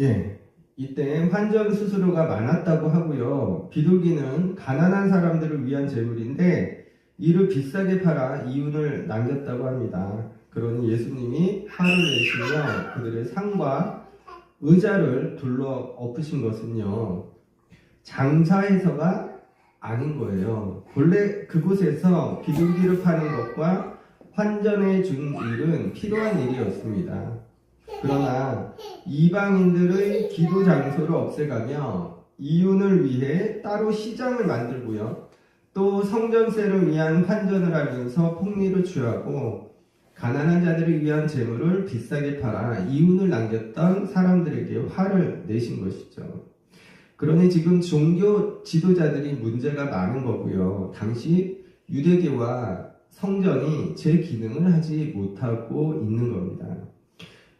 예, 이때 환전 수수료가 많았다고 하고요. 비둘기는 가난한 사람들을 위한 재물인데 이를 비싸게 팔아 이윤을 남겼다고 합니다. 그러니 예수님이 화를 내시며 그들의 상과 의자를 둘러 엎으신 것은요. 장사해서가 아닌 거예요. 본래 그곳에서 비둘기를 파는 것과 환전해 준 일은 필요한 일이었습니다. 그러나 이방인들의 기도 장소를 없애가며 이윤을 위해 따로 시장을 만들고요. 또 성전세를 위한 환전을 하면서 폭리를 취하고 가난한 자들을 위한 재물을 비싸게 팔아 이윤을 남겼던 사람들에게 화를 내신 것이죠. 그러니 지금 종교 지도자들이 문제가 많은 거고요. 당시 유대교와 성전이 제 기능을 하지 못하고 있는 겁니다.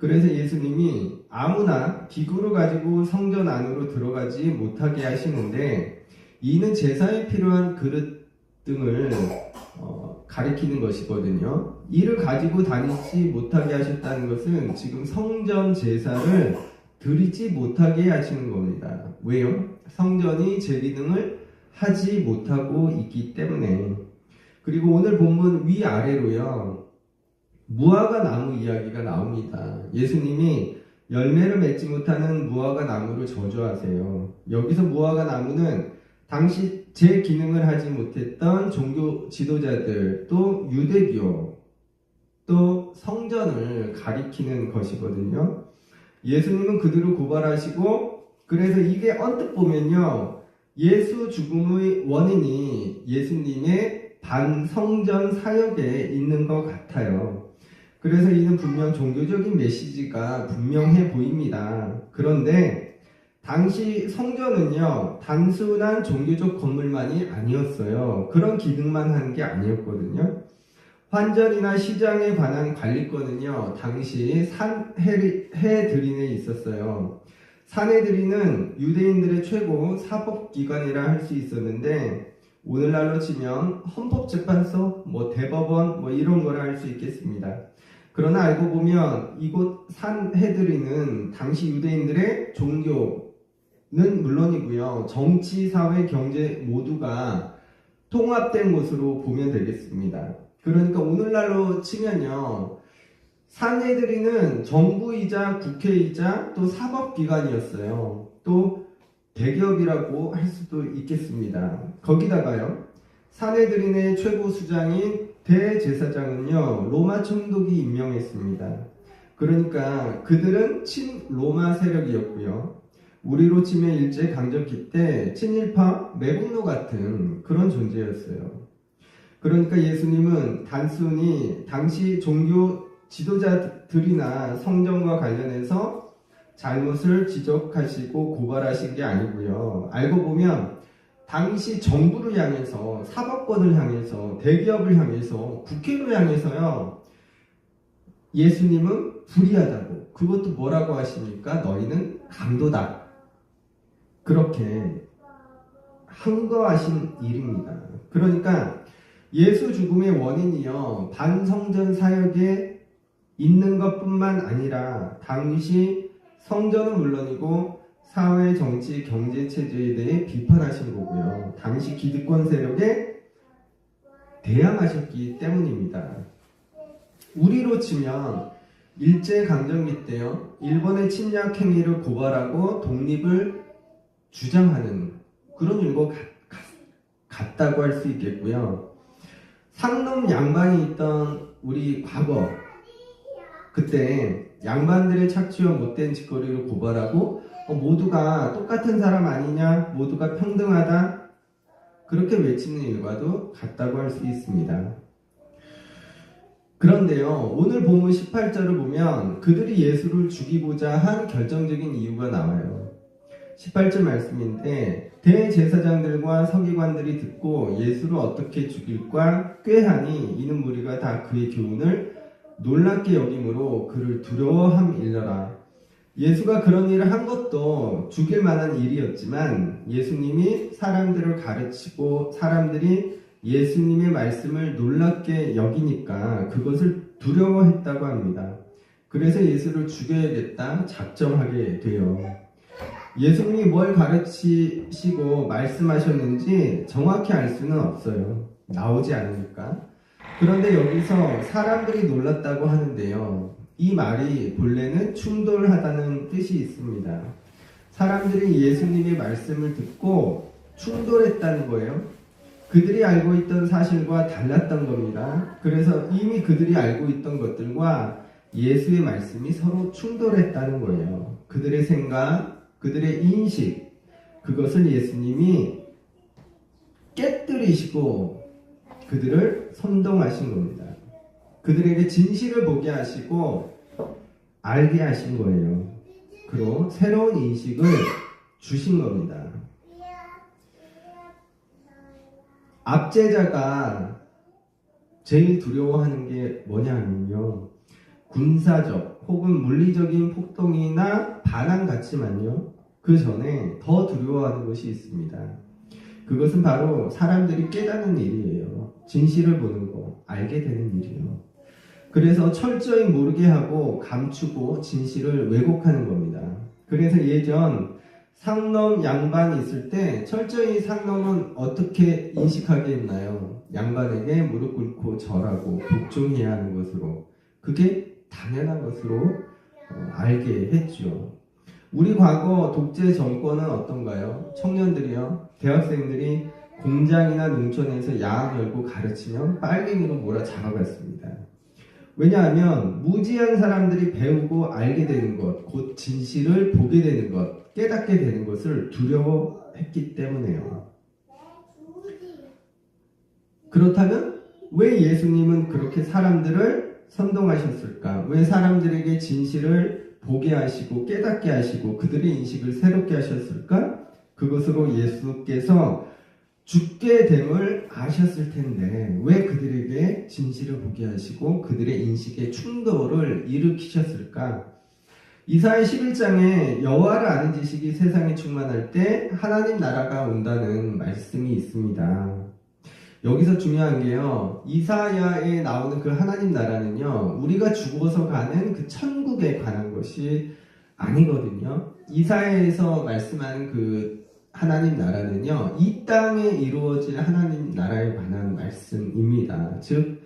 그래서 예수님이 아무나 기구를 가지고 성전 안으로 들어가지 못하게 하시는데 이는 제사에 필요한 그릇 등을 어, 가리키는 것이거든요. 이를 가지고 다니지 못하게 하셨다는 것은 지금 성전 제사를 드리지 못하게 하시는 겁니다. 왜요? 성전이 제 기능을 하지 못하고 있기 때문에 그리고 오늘 본문 위아래로요. 무화과 나무 이야기가 나옵니다. 예수님이 열매를 맺지 못하는 무화과 나무를 저주하세요. 여기서 무화과 나무는 당시 제 기능을 하지 못했던 종교 지도자들 또 유대교 또 성전을 가리키는 것이거든요. 예수님은 그들을 고발하시고 그래서 이게 언뜻 보면요. 예수 죽음의 원인이 예수님의 반성전 사역에 있는 것 같아요. 그래서 이는 분명 종교적인 메시지가 분명해 보입니다. 그런데 당시 성전은요, 단순한 종교적 건물만이 아니었어요. 그런 기능만 하는 게 아니었거든요. 환전이나 시장에 관한 관리권은요, 당시 산해드린에 있었어요. 산해드린은 유대인들의 최고 사법기관이라 할 수 있었는데, 오늘날로 치면 헌법재판소, 뭐 대법원, 뭐 이런 거라 할 수 있겠습니다. 그러나 알고 보면 이곳 산해드린은 당시 유대인들의 종교는 물론이고요. 정치, 사회, 경제 모두가 통합된 곳으로 보면 되겠습니다. 그러니까 오늘날로 치면요. 산해드린은 정부이자 국회이자 또 사법기관이었어요. 또 대기업이라고 할 수도 있겠습니다. 거기다가요. 산해드린의 최고 수장인 대제사장은요, 로마 총독이 임명했습니다. 그러니까 그들은 친로마 세력이었고요. 우리로 치면 일제 강점기 때 친일파 매국노 같은 그런 존재였어요. 그러니까 예수님은 단순히 당시 종교 지도자들이나 성전과 관련해서 잘못을 지적하시고 고발하신 게 아니고요. 알고 보면 당시 정부를 향해서 사법권을 향해서 대기업을 향해서 국회를 향해서요. 예수님은 불의하다고 그것도 뭐라고 하십니까? 너희는 강도다. 그렇게 항거하신 일입니다. 그러니까 예수 죽음의 원인이요 반성전 사역에 있는 것뿐만 아니라 당시 성전은 물론이고 사회, 정치, 경제 체제에 대해 비판하신 거고요. 당시 기득권 세력에 대항하셨기 때문입니다. 우리로 치면 일제 강점기 때요. 일본의 침략 행위를 고발하고 독립을 주장하는 그런 일과 같, 같다고 할 수 있겠고요. 상놈 양반이 있던 우리 과거 그때 양반들의 착취와 못된 짓거리를 고발하고 어, 모두가 똑같은 사람 아니냐, 모두가 평등하다 그렇게 외치는 일과도 같다고 할 수 있습니다. 그런데요, 오늘 본문 18절을 보면 그들이 예수를 죽이고자 한 결정적인 이유가 나와요. 18절 말씀인데 대제사장들과 서기관들이 듣고 예수를 어떻게 죽일까 꾀하니 이는 무리가 다 그의 교훈을 놀랍게 여김으로 그를 두려워함 일러라. 예수가 그런 일을 한 것도 죽일 만한 일이었지만 예수님이 사람들을 가르치고 사람들이 예수님의 말씀을 놀랍게 여기니까 그것을 두려워했다고 합니다. 그래서 예수를 죽여야겠다 작정하게 돼요. 예수님이 뭘 가르치시고 말씀하셨는지 정확히 알 수는 없어요. 나오지 않으니까. 그런데 여기서 사람들이 놀랐다고 하는데요. 이 말이 본래는 충돌하다는 뜻이 있습니다. 사람들이 예수님의 말씀을 듣고 충돌했다는 거예요. 그들이 알고 있던 사실과 달랐던 겁니다. 그래서 이미 그들이 알고 있던 것들과 예수의 말씀이 서로 충돌했다는 거예요. 그들의 생각, 그들의 인식, 그것을 예수님이 깨뜨리시고 그들을 선동하신 겁니다. 그들에게 진실을 보게 하시고 알게 하신 거예요. 그로 새로운 인식을 주신 겁니다. 압제자가 제일 두려워하는 게 뭐냐 하면요. 군사적 혹은 물리적인 폭동이나 반항 같지만요. 그 전에 더 두려워하는 것이 있습니다. 그것은 바로 사람들이 깨닫는 일이에요. 진실을 보는 거, 알게 되는 일이에요. 그래서 철저히 모르게 하고 감추고 진실을 왜곡하는 겁니다. 그래서 예전 상놈 양반이 있을 때 철저히 상놈은 어떻게 인식하게 했나요? 양반에게 무릎 꿇고 절하고 복종해야 하는 것으로 그게 당연한 것으로 어, 알게 했죠. 우리 과거 독재 정권은 어떤가요? 청년들이요, 대학생들이 공장이나 농촌에서 야학 열고 가르치면 빨갱이로 몰아 잡아갔습니다. 왜냐하면 무지한 사람들이 배우고 알게 되는 것, 곧 진실을 보게 되는 것, 깨닫게 되는 것을 두려워했기 때문에요. 그렇다면 왜 예수님은 그렇게 사람들을 선동하셨을까? 왜 사람들에게 진실을 보게 하시고 깨닫게 하시고 그들의 인식을 새롭게 하셨을까? 그것으로 예수께서 죽게 됨을 아셨을 텐데 왜 그들에게 진실을 보게 하시고 그들의 인식의 충돌을 일으키셨을까? 이사의 11장에 여호와를 아는 지식이 세상에 충만할 때 하나님 나라가 온다는 말씀이 있습니다. 여기서 중요한 게요. 이사야에 나오는 그 하나님 나라는요. 우리가 죽어서 가는 그 천국에 관한 것이 아니거든요. 이사야에서 말씀하는 그 하나님 나라는요. 이 땅에 이루어질 하나님 나라에 관한 말씀입니다. 즉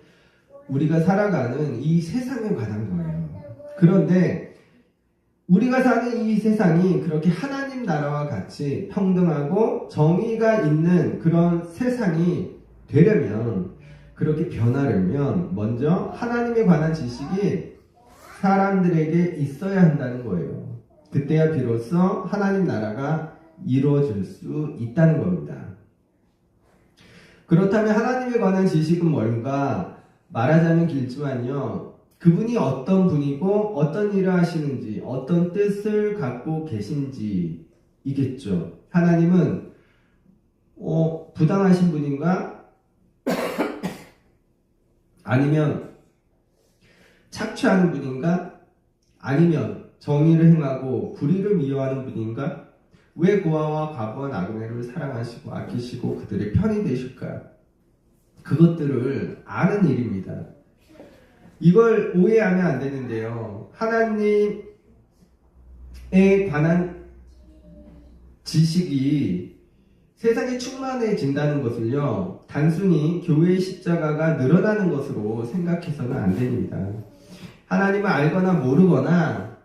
우리가 살아가는 이 세상에 관한 거예요. 그런데 우리가 사는 이 세상이 그렇게 하나님 나라와 같이 평등하고 정의가 있는 그런 세상이 되려면 그렇게 변하려면 먼저 하나님에 관한 지식이 사람들에게 있어야 한다는 거예요. 그때야 비로소 하나님 나라가 이루어질 수 있다는 겁니다. 그렇다면 하나님에 관한 지식은 뭔가 말하자면 길지만요. 그분이 어떤 분이고 어떤 일을 하시는지 어떤 뜻을 갖고 계신지 이겠죠. 하나님은 어, 부당하신 분인가? 아니면 착취하는 분인가? 아니면 정의를 행하고 불의를 미워하는 분인가? 왜 고아와 과부와 나그네를 사랑하시고 아끼시고 그들의 편이 되실까? 그것들을 아는 일입니다. 이걸 오해하면 안 되는데요. 하나님에 관한 지식이 세상에 충만해진다는 것을요, 단순히 교회의 십자가가 늘어나는 것으로 생각해서는 안 됩니다. 하나님을 알거나 모르거나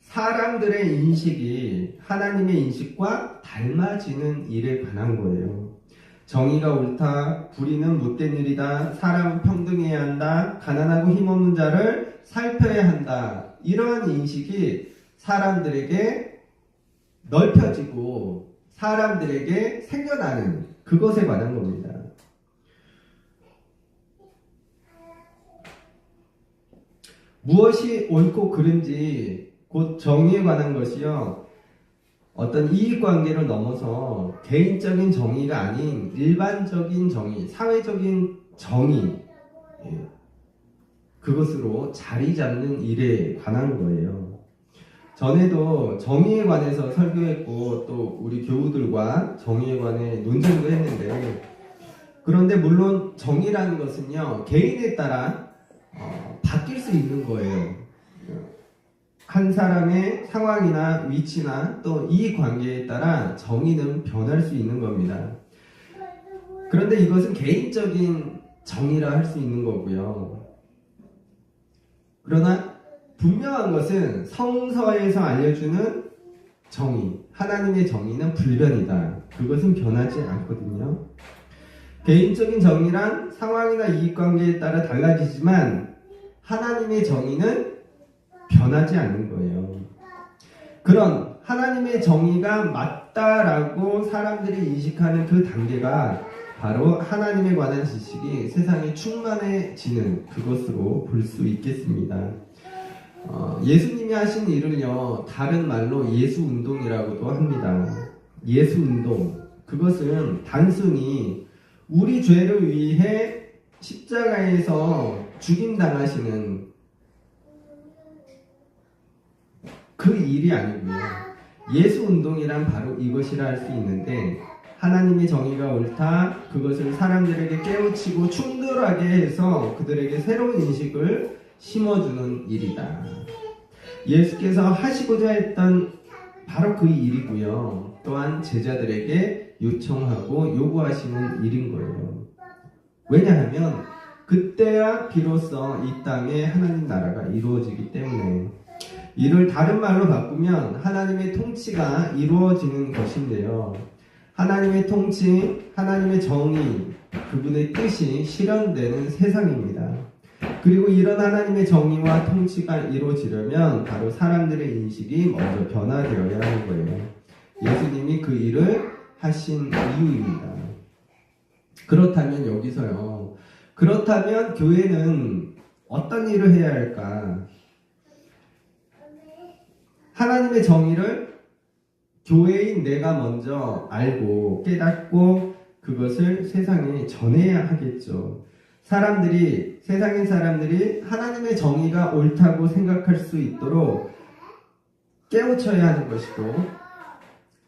사람들의 인식이 하나님의 인식과 닮아지는 일에 관한 거예요. 정의가 옳다, 불의는 못된 일이다, 사람은 평등해야 한다, 가난하고 힘없는 자를 살펴야 한다. 이러한 인식이 사람들에게 넓혀지고 사람들에게 생겨나는 그것에 관한 겁니다. 무엇이 옳고 그른지 곧 정의에 관한 것이요. 어떤 이익 관계를 넘어서 개인적인 정의가 아닌 일반적인 정의, 사회적인 정의, 예, 그것으로 자리 잡는 일에 관한 거예요. 전에도 정의에 관해서 설교했고 또 우리 교우들과 정의에 관해 논쟁도 했는데 그런데 물론 정의라는 것은요 개인에 따라 어, 바뀔 수 있는 거예요. 한 사람의 상황이나 위치나 또 이 관계에 따라 정의는 변할 수 있는 겁니다. 그런데 이것은 개인적인 정의라 할 수 있는 거고요. 그러나 분명한 것은 성서에서 알려주는 정의, 하나님의 정의는 불변이다. 그것은 변하지 않거든요. 개인적인 정의란 상황이나 이익관계에 따라 달라지지만 하나님의 정의는 변하지 않는 거예요. 그런 하나님의 정의가 맞다라고 사람들이 인식하는 그 단계가 바로 하나님에 관한 지식이 세상에 충만해지는 그것으로 볼 수 있겠습니다. 어, 예수님이 하신 일을요, 다른 말로 예수 운동이라고도 합니다. 예수 운동. 그것은 단순히 우리 죄를 위해 십자가에서 죽임당하시는 그 일이 아니고요. 예수 운동이란 바로 이것이라 할 수 있는데 하나님의 정의가 옳다 그것을 사람들에게 깨우치고 충돌하게 해서 그들에게 새로운 인식을 심어주는 일이다. 예수께서 하시고자 했던 바로 그 일이고요. 또한 제자들에게 요청하고 요구하시는 일인 거예요. 왜냐하면 그때야 비로소 이 땅에 하나님 나라가 이루어지기 때문에 이를 다른 말로 바꾸면 하나님의 통치가 이루어지는 것인데요. 하나님의 통치, 하나님의 정의, 그분의 뜻이 실현되는 세상입니다. 그리고 이런 하나님의 정의와 통치가 이루어지려면 바로 사람들의 인식이 먼저 변화되어야 하는 거예요. 예수님이 그 일을 하신 이유입니다. 그렇다면 여기서요. 그렇다면 교회는 어떤 일을 해야 할까? 하나님의 정의를 교회인 내가 먼저 알고 깨닫고 그것을 세상에 전해야 하겠죠. 사람들이 세상의 사람들이 하나님의 정의가 옳다고 생각할 수 있도록 깨우쳐야 하는 것이고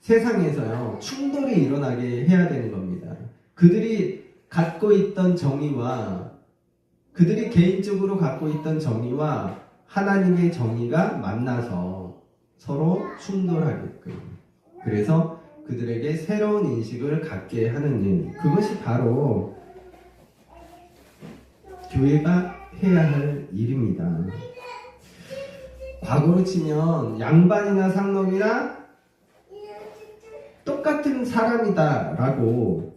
세상에서요 충돌이 일어나게 해야 되는 겁니다. 그들이 갖고 있던 정의와 그들이 개인적으로 갖고 있던 정의와 하나님의 정의가 만나서 서로 충돌하게끔 그래서 그들에게 새로운 인식을 갖게 하는 일 그것이 바로 교회가 해야 할 일입니다. 과거로 치면 양반이나 상놈이나 똑같은 사람이다라고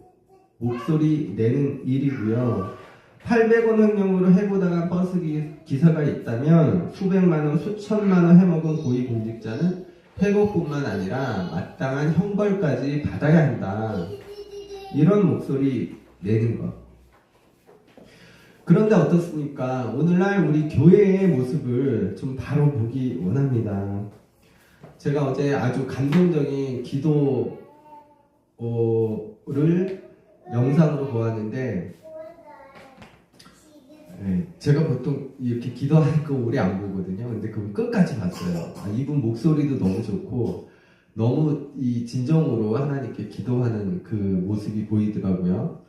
목소리 내는 일이고요. 800원 횡령으로 해보다가 버스 기- 기사가 있다면 수백만 원, 수천만 원 해먹은 고위공직자는 회고뿐만 아니라 마땅한 형벌까지 받아야 한다. 이런 목소리 내는 것. 그런데 어떻습니까? 오늘날 우리 교회의 모습을 좀 바로 보기 원합니다. 제가 어제 아주 감동적인 기도를 영상으로 보았는데, 네, 제가 보통 이렇게 기도하는 거 오래 안 보거든요. 근데 그건 끝까지 봤어요. 아, 이분 목소리도 너무 좋고, 너무 이 진정으로 하나님께 기도하는 그 모습이 보이더라고요.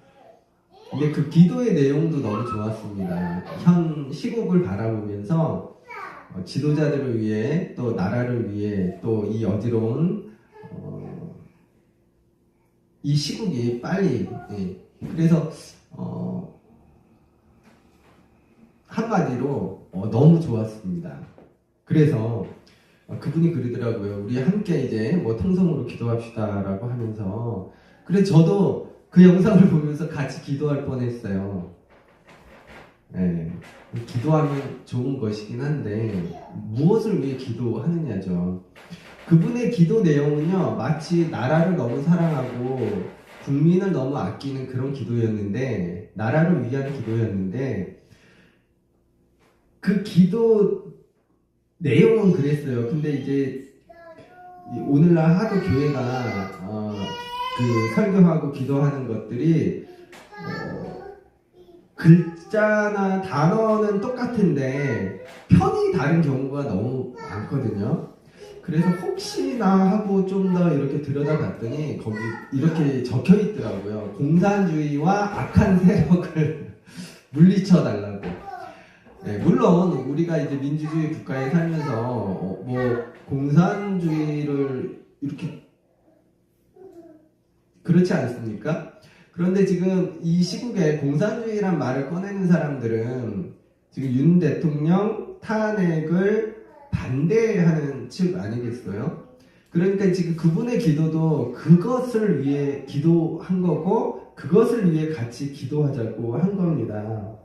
근데 그 기도의 내용도 너무 좋았습니다. 현 시국을 바라보면서 어, 지도자들을 위해 또 나라를 위해 또 이 어지러운 어, 이 시국이 빨리 예. 그래서 어, 한마디로 어, 너무 좋았습니다. 그래서 어, 그분이 그러더라고요. 우리 함께 이제 뭐 통성으로 기도합시다라고 하면서 그래 저도 그 영상을 보면서 같이 기도할 뻔했어요. 예, 기도하면 좋은 것이긴 한데 무엇을 위해 기도하느냐죠. 그분의 기도 내용은요 마치 나라를 너무 사랑하고 국민을 너무 아끼는 그런 기도였는데 나라를 위한 기도였는데 그 기도 내용은 그랬어요. 근데 이제 이 오늘날 하도 교회가 어, 그 설교하고 기도하는 것들이 어, 글자나 단어는 똑같은데 편이 다른 경우가 너무 많거든요. 그래서 혹시나 하고 좀 더 이렇게 들여다봤더니 거기 이렇게 적혀 있더라고요. 공산주의와 악한 세력을 물리쳐 달라고. 네, 물론 우리가 이제 민주주의 국가에 살면서 어, 뭐 공산주의를 이렇게 그렇지 않습니까? 그런데 지금 이 시국에 공산주의란 말을 꺼내는 사람들은 지금 윤 대통령 탄핵을 반대하는 측 아니겠어요? 그러니까 지금 그분의 기도도 그것을 위해 기도한 거고 그것을 위해 같이 기도하자고 한 겁니다.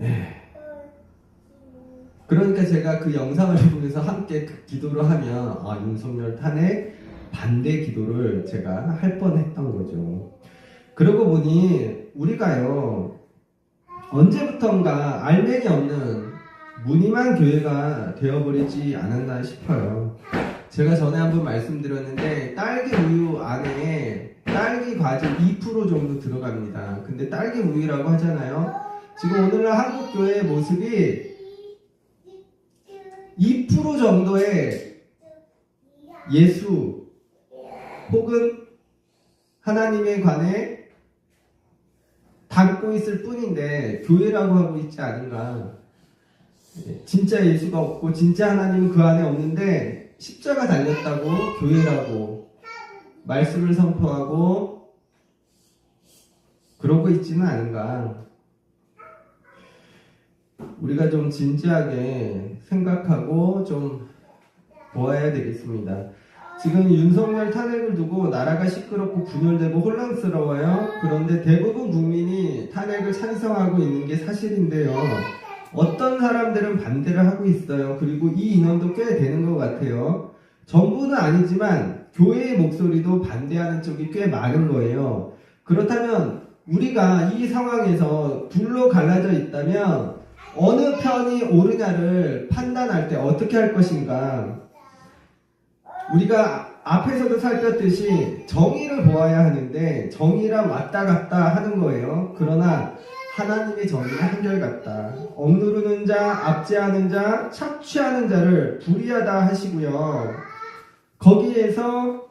예. 그러니까 제가 그 영상을 보면서 함께 그 기도를 하면 아 윤석열 탄핵 반대 기도를 제가 할 뻔했던 거죠. 그러고 보니 우리가요 언제부턴가 알맹이 없는 무늬만 교회가 되어버리지 않았나 싶어요. 제가 전에 한번 말씀드렸는데 딸기 우유 안에 딸기 과즙 2% 정도 들어갑니다. 근데 딸기 우유라고 하잖아요. 지금 오늘날 한국 교회의 모습이 2% 정도의 예수 혹은 하나님에 관해 담고 있을 뿐인데 교회라고 하고 있지 않은가. 예, 진짜 예수가 없고 진짜 하나님은 그 안에 없는데 십자가 달렸다고 교회라고 말씀을 선포하고 그러고 있지는 않은가. 우리가 좀 진지하게 생각하고 좀 보아야 되겠습니다. 지금 윤석열 탄핵을 두고 나라가 시끄럽고 분열되고 혼란스러워요. 그런데 대부분 국민이 탄핵을 찬성하고 있는 게 사실인데요. 어떤 사람들은 반대를 하고 있어요. 그리고 이 인원도 꽤 되는 것 같아요. 전부는 아니지만 교회의 목소리도 반대하는 쪽이 꽤 많은 거예요. 그렇다면 우리가 이 상황에서 둘로 갈라져 있다면 어느 편이 옳으냐를 판단할 때 어떻게 할 것인가? 우리가 앞에서도 살폈듯이 정의를 보아야 하는데 정의랑 왔다 갔다 하는 거예요. 그러나 하나님의 정의는 한결같다. 억누르는 자, 압제하는 자, 착취하는 자를 불의하다 하시고요. 거기에서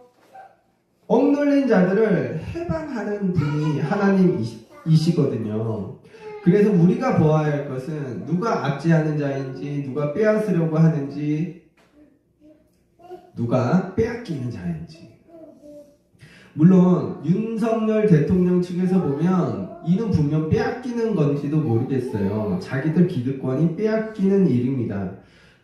억눌린 자들을 해방하는 분이 하나님이시거든요. 그래서 우리가 보아야 할 것은 누가 압제하는 자인지, 누가 빼앗으려고 하는지, 누가 빼앗기는 자인지. 물론 윤석열 대통령 측에서 보면 이는 분명 빼앗기는 건지도 모르겠어요. 자기들 기득권이 빼앗기는 일입니다.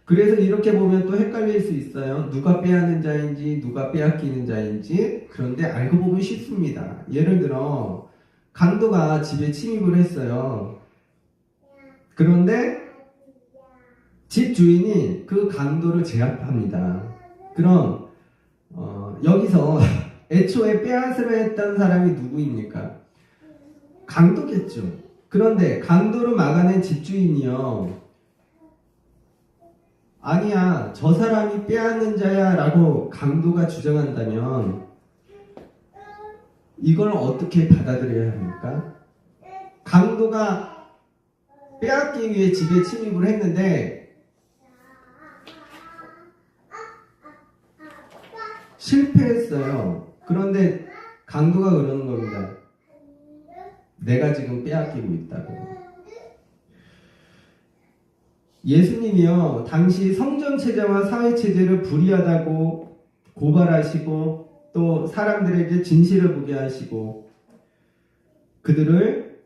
그래서 이렇게 보면 또 헷갈릴 수 있어요. 누가 빼앗는 자인지, 누가 빼앗기는 자인지. 그런데 알고 보면 쉽습니다. 예를 들어 강도가 집에 침입을 했어요. 그런데 집 주인이 그 강도를 제압합니다. 그럼 어, 여기서 애초에 빼앗으려 했던 사람이 누구입니까? 강도겠죠. 그런데 강도를 막아낸 집주인이요. 아니야, 저 사람이 빼앗는 자야 라고 강도가 주장한다면 이걸 어떻게 받아들여야 합니까? 강도가 빼앗기 위해 집에 침입을 했는데 실패했어요. 그런데 강도가 그러는 겁니다. 내가 지금 빼앗기고 있다고. 예수님이요, 당시 성전 체제와 사회 체제를 불의하다고 고발하시고 또 사람들에게 진실을 보게 하시고 그들을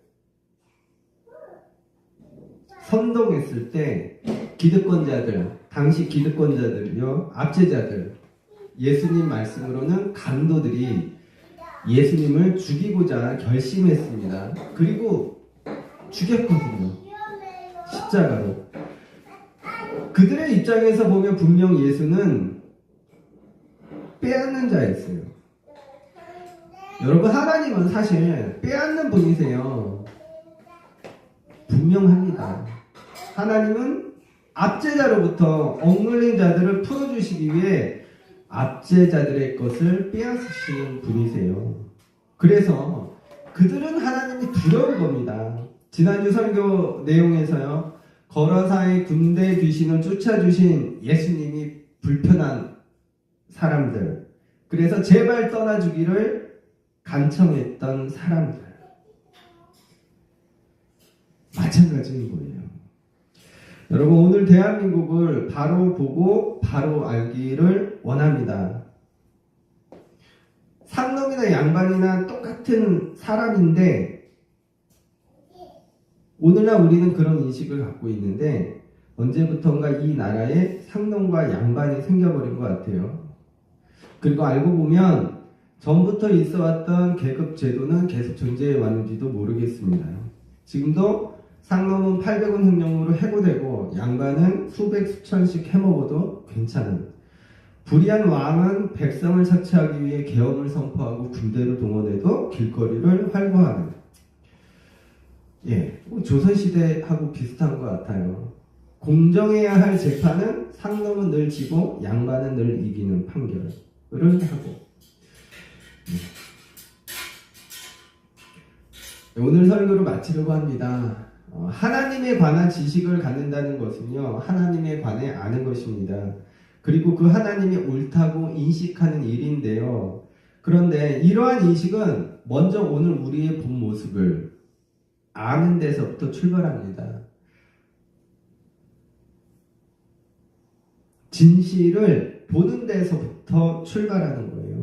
선동했을 때 기득권자들, 당시 기득권자들요, 압제자들, 예수님 말씀으로는 강도들이 예수님을 죽이고자 결심했습니다. 그리고 죽였거든요. 십자가로. 그들의 입장에서 보면 분명 예수는 빼앗는 자였어요. 여러분, 하나님은 사실 빼앗는 분이세요. 분명합니다. 하나님은 압제자로부터 억눌린 자들을 풀어주시기 위해 압제자들의 것을 빼앗으시는 분이세요. 그래서 그들은 하나님이 두려운 겁니다. 지난주 설교 내용에서요. 거러사의 군대 귀신을 쫓아주신 예수님이 불편한 사람들. 그래서 제발 떠나주기를 간청했던 사람들. 마찬가지인 거예요. 여러분 오늘 대한민국을 바로 보고 바로 알기를 원합니다. 상놈이나 양반이나 똑같은 사람인데 오늘날 우리는 그런 인식을 갖고 있는데 언제부턴가 이 나라에 상놈과 양반이 생겨버린 것 같아요. 그리고 알고 보면 전부터 있어 왔던 계급 제도는 계속 존재해 왔는지도 모르겠습니다. 지금도 상놈은 800원 횡령으로 해고되고 양반은 수백 수천씩 해먹어도 괜찮은 불의한 왕은 백성을 착취하기 위해 계엄을 선포하고 군대를 동원해도 길거리를 활보하는 예, 뭐 조선시대하고 비슷한 것 같아요. 공정해야 할 재판은 상놈은 늘 지고 양반은 늘 이기는 판결 을 하고 네, 오늘 설교를 마치려고 합니다. 어, 하나님에 관한 지식을 갖는다는 것은요, 하나님에 관해 아는 것입니다. 그리고 그 하나님이 옳다고 인식하는 일인데요. 그런데 이러한 인식은 먼저 오늘 우리의 본 모습을 아는 데서부터 출발합니다. 진실을 보는 데서부터 출발하는 거예요.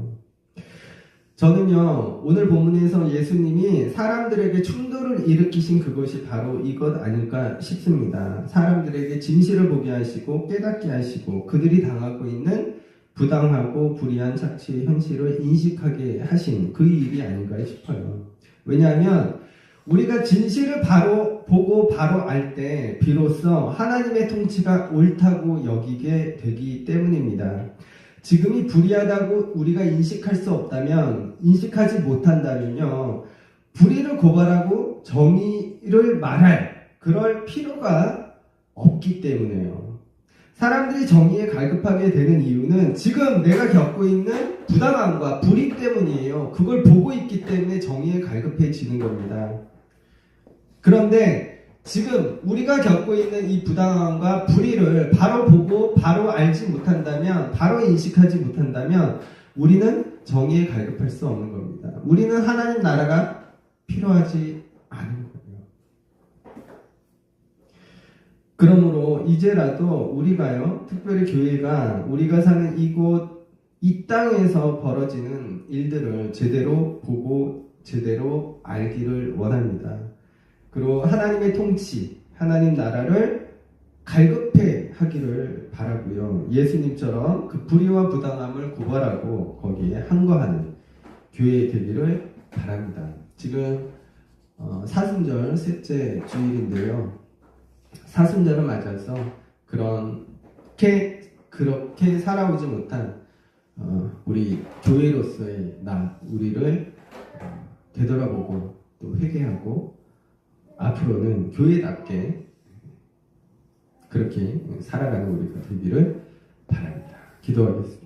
저는요, 오늘 본문에서 예수님이 사람들에게 충돌을 일으키신 그것이 바로 이것 아닐까 싶습니다. 사람들에게 진실을 보게 하시고 깨닫게 하시고 그들이 당하고 있는 부당하고 불의한 착취의 현실을 인식하게 하신 그 일이 아닌가 싶어요. 왜냐하면 우리가 진실을 바로 보고 바로 알 때 비로소 하나님의 통치가 옳다고 여기게 되기 때문입니다. 지금이 불의하다고 우리가 인식할 수 없다면 인식하지 못한다면요 불의를 고발하고 정의를 말할 그럴 필요가 없기 때문에요. 사람들이 정의에 갈급하게 되는 이유는 지금 내가 겪고 있는 부당함과 불의 때문이에요. 그걸 보고 있기 때문에 정의에 갈급해지는 겁니다. 그런데 지금 우리가 겪고 있는 이 부당함과 불의를 바로 보고 바로 알지 못한다면, 바로 인식하지 못한다면, 우리는 정의에 갈급할 수 없는 겁니다. 우리는 하나님 나라가 필요하지 않은 거예요. 그러므로 이제라도 우리가요, 특별히 교회가 우리가 사는 이곳, 이 땅에서 벌어지는 일들을 제대로 보고 제대로 알기를 원합니다. 그리고 하나님의 통치, 하나님 나라를 갈급해 하기를 바라고요. 예수님처럼 그 불의와 부당함을 고발하고 거기에 항거하는 교회 되기를 바랍니다. 지금 어, 사순절 셋째 주일인데요. 사순절을 맞아서 그렇게 그렇게 살아오지 못한 어, 우리 교회로서의 나 우리를 어, 되돌아보고 또 회개하고 앞으로는 교회답게 그렇게 살아가는 우리가 되기를 바랍니다. 기도하겠습니다.